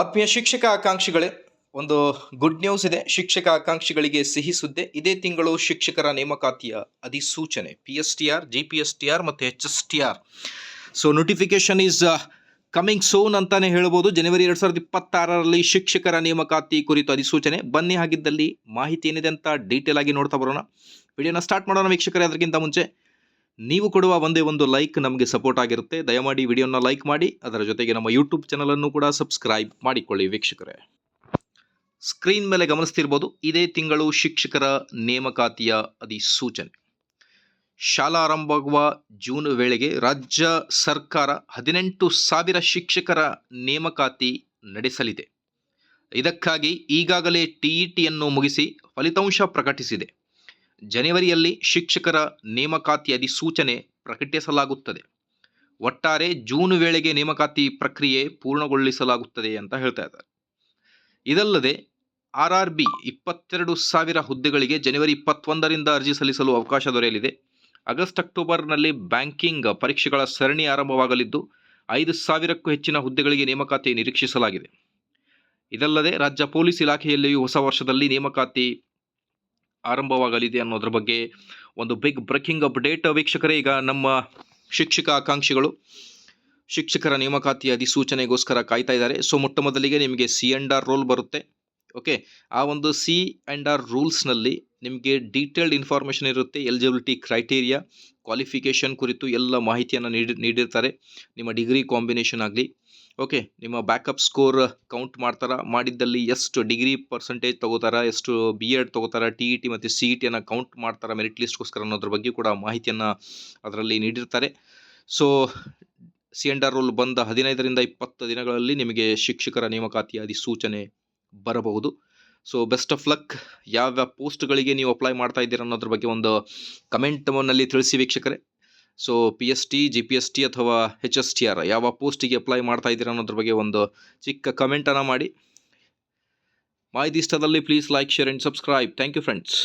ಆತ್ಮೀಯ ಶಿಕ್ಷಕ ಆಕಾಂಕ್ಷಿಗಳೇ, ಒಂದು ಗುಡ್ ನ್ಯೂಸ್ ಇದೆ. ಶಿಕ್ಷಕ ಆಕಾಂಕ್ಷಿಗಳಿಗೆ ಸಿಹಿ ಸುದ್ದಿ. ಇದೇ ತಿಂಗಳು ಶಿಕ್ಷಕರ ನೇಮಕಾತಿಯ ಅಧಿಸೂಚನೆ. P S T R G P S T R ಮತ್ತು H S T R so notification is coming soon ಅಂತಾನೆ ಹೇಳ್ಬೋದು. ಜನವರಿ ಎರಡು ಸಾವಿರದ ಇಪ್ಪತ್ತಾರರಲ್ಲಿ ಶಿಕ್ಷಕರ ನೇಮಕಾತಿ ಕುರಿತು ಅಧಿಸೂಚನೆ. ಬನ್ನಿ ಹಾಗಿದ್ದಲ್ಲಿ ಮಾಹಿತಿ ಏನಿದೆ ಅಂತ ಡೀಟೇಲ್ ಆಗಿ ನೋಡ್ತಾ ಬರೋಣ. ವಿಡಿಯೋನ ಸ್ಟಾರ್ಟ್ ಮಾಡೋಣ ವೀಕ್ಷಕರೇ, ಅದಕ್ಕಿಂತ ಮುಂಚೆ. ನೀವು ಕೊಡುವ ಒಂದೇ ಒಂದು ಲೈಕ್ ನಮಗೆ ಸಪೋರ್ಟ್ ಆಗಿರುತ್ತೆ. ದಯಮಾಡಿ ವಿಡಿಯೋನ ಲೈಕ್ ಮಾಡಿ, ಅದರ ಜೊತೆಗೆ ನಮ್ಮ ಯೂಟ್ಯೂಬ್ ಚಾನಲನ್ನು ಕೂಡ ಸಬ್ಸ್ಕ್ರೈಬ್ ಮಾಡಿಕೊಳ್ಳಿ ವೀಕ್ಷಕರೇ. ಸ್ಕ್ರೀನ್ ಮೇಲೆ ಗಮನಿಸ್ತಿರ್ಬೋದು, ಇದೇ ತಿಂಗಳು ಶಿಕ್ಷಕರ ನೇಮಕಾತಿಯ ಅಧಿಸೂಚನೆ. ಶಾಲಾ ಆರಂಭವಾಗುವ ಜೂನ್ ವೇಳೆಗೆ ರಾಜ್ಯ ಸರ್ಕಾರ ಹದಿನೆಂಟು ಸಾವಿರ ಶಿಕ್ಷಕರ ನೇಮಕಾತಿ ನಡೆಸಲಿದೆ. ಇದಕ್ಕಾಗಿ ಈಗಾಗಲೇ ಟಿಇಟಿಯನ್ನು ಮುಗಿಸಿ, ಫಲಿತಾಂಶ ಪ್ರಕಟಿಸಿದೆ. ಜನವರಿಯಲ್ಲಿ ಶಿಕ್ಷಕರ ನೇಮಕಾತಿ ಅಧಿಸೂಚನೆ ಪ್ರಕಟಿಸಲಾಗುತ್ತದೆ. ಒಟ್ಟಾರೆ ಜೂನ್ ವೇಳೆಗೆ ನೇಮಕಾತಿ ಪ್ರಕ್ರಿಯೆ ಪೂರ್ಣಗೊಳಿಸಲಾಗುತ್ತದೆ ಅಂತ ಹೇಳ್ತಾ ಇದ್ದಾರೆ. ಇದಲ್ಲದೆ ಆರ್ ಆರ್ ಬಿ ಇಪ್ಪತ್ತೆರಡು ಸಾವಿರ ಹುದ್ದೆಗಳಿಗೆ ಜನವರಿ ಇಪ್ಪತ್ತೊಂದರಿಂದ ಅರ್ಜಿ ಸಲ್ಲಿಸಲು ಅವಕಾಶ ದೊರೆಯಲಿದೆ. ಆಗಸ್ಟ್ ಅಕ್ಟೋಬರ್ನಲ್ಲಿ ಬ್ಯಾಂಕಿಂಗ್ ಪರೀಕ್ಷೆಗಳ ಸರಣಿ ಆರಂಭವಾಗಲಿದ್ದು, ಐದು ಸಾವಿರಕ್ಕೂ ಹೆಚ್ಚಿನ ಹುದ್ದೆಗಳಿಗೆ ನೇಮಕಾತಿ ನಿರೀಕ್ಷಿಸಲಾಗಿದೆ. ಇದಲ್ಲದೆ ರಾಜ್ಯ ಪೊಲೀಸ್ ಇಲಾಖೆಯಲ್ಲಿಯೂ ಹೊಸ ವರ್ಷದಲ್ಲಿ ನೇಮಕಾತಿ ಆರಂಭವಾಗಲಿದೆ ಅನ್ನೋದ್ರ ಬಗ್ಗೆ ಒಂದು ಬಿಗ್ ಬ್ರೇಕಿಂಗ್ ಅಪ್ಡೇಟ್ ವೀಕ್ಷಕರೇ, ಈಗ ನಮ್ಮ ಶಿಕ್ಷಕ ಆಕಾಂಕ್ಷಿಗಳು, ಶಿಕ್ಷಕರ ನೇಮಕಾತಿ ಅಧಿಸೂಚನೆಗೋಸ್ಕರ ಕಾಯ್ತಾ ಇದ್ದಾರೆ. ಸೊ ಮೊಟ್ಟ ಮೊದಲಿಗೆ ನಿಮಗೆ ಸಿ ಎನ್ ಆರ್ ರೋಲ್ ಬರುತ್ತೆ. ಓಕೆ? ಆ ಒಂದು ಸಿ ಆ್ಯಂಡ್ ಆರ್ ರೂಲ್ಸ್ನಲ್ಲಿ ನಿಮಗೆ ಡೀಟೇಲ್ಡ್ ಇನ್ಫಾರ್ಮೇಷನ್ ಇರುತ್ತೆ, ಎಲಿಜಿಬಿಲಿಟಿ ಕ್ರೈಟೀರಿಯಾ, ಕ್ವಾಲಿಫಿಕೇಷನ್ ಕುರಿತು ಎಲ್ಲ ಮಾಹಿತಿಯನ್ನು ನೀಡಿ, ನೀಡಿರ್ತಾರೆ, ನಿಮ್ಮ ಡಿಗ್ರಿ ಕಾಂಬಿನೇಷನ್ ಆಗಲಿ. ಓಕೆ, ನಿಮ್ಮ ಬ್ಯಾಕಪ್ ಸ್ಕೋರ್ ಕೌಂಟ್ ಮಾಡ್ತಾರಾ, ಮಾಡಿದ್ದಲ್ಲಿ ಎಷ್ಟು ಡಿಗ್ರಿ ಪರ್ಸೆಂಟೇಜ್ ತೊಗೋತಾರ, ಎಷ್ಟು ಬಿ ಎಡ್ ತಗೋತಾರ, ಟಿ ಇ ಟಿ ಮತ್ತು ಸಿ ಇ ಟಿಯನ್ನು ಕೌಂಟ್ ಮಾಡ್ತಾರ ಮೆರಿಟ್ ಲಿಸ್ಟ್ಗೋಸ್ಕರ ಅನ್ನೋದ್ರ ಬಗ್ಗೆ ಕೂಡ ಮಾಹಿತಿಯನ್ನು ಅದರಲ್ಲಿ ನೀಡಿರ್ತಾರೆ. So, C and R rule ಬಂದ ಹದಿನೈದರಿಂದ ಇಪ್ಪತ್ತು ದಿನಗಳಲ್ಲಿ ನಿಮಗೆ ಶಿಕ್ಷಕರ ನೇಮಕಾತಿ ಅಧಿಸೂಚನೆ ಬರಬಹುದು. ಸೊ ಬೆಸ್ಟ್ ಆಫ್ ಲಕ್ ಯಾವ ಪೋಸ್ಟ್ಗಳಿಗೆ ನೀವು ಅಪ್ಲೈ ಮಾಡ್ತಾ ಇದ್ದೀರಾ ಅನ್ನೋದ್ರ ಬಗ್ಗೆ ಒಂದು ಕಮೆಂಟ್ನಲ್ಲಿ ತಿಳಿಸಿ ವೀಕ್ಷಕರೇ. So P S T G P S T ಅಥವಾ ಎಚ್ ಎಸ್ ಟಿ ಆರ್ ಯಾವ ಪೋಸ್ಟಿಗೆ ಅಪ್ಲೈ ಮಾಡ್ತಾ ಇದ್ದೀರಾ ಅನ್ನೋದ್ರ ಬಗ್ಗೆ ಒಂದು ಚಿಕ್ಕ ಕಮೆಂಟನ್ನು ಮಾಡಿ. ಮಾಹಿತಿ ಇಷ್ಟದಲ್ಲಿ please like share and subscribe thank you friends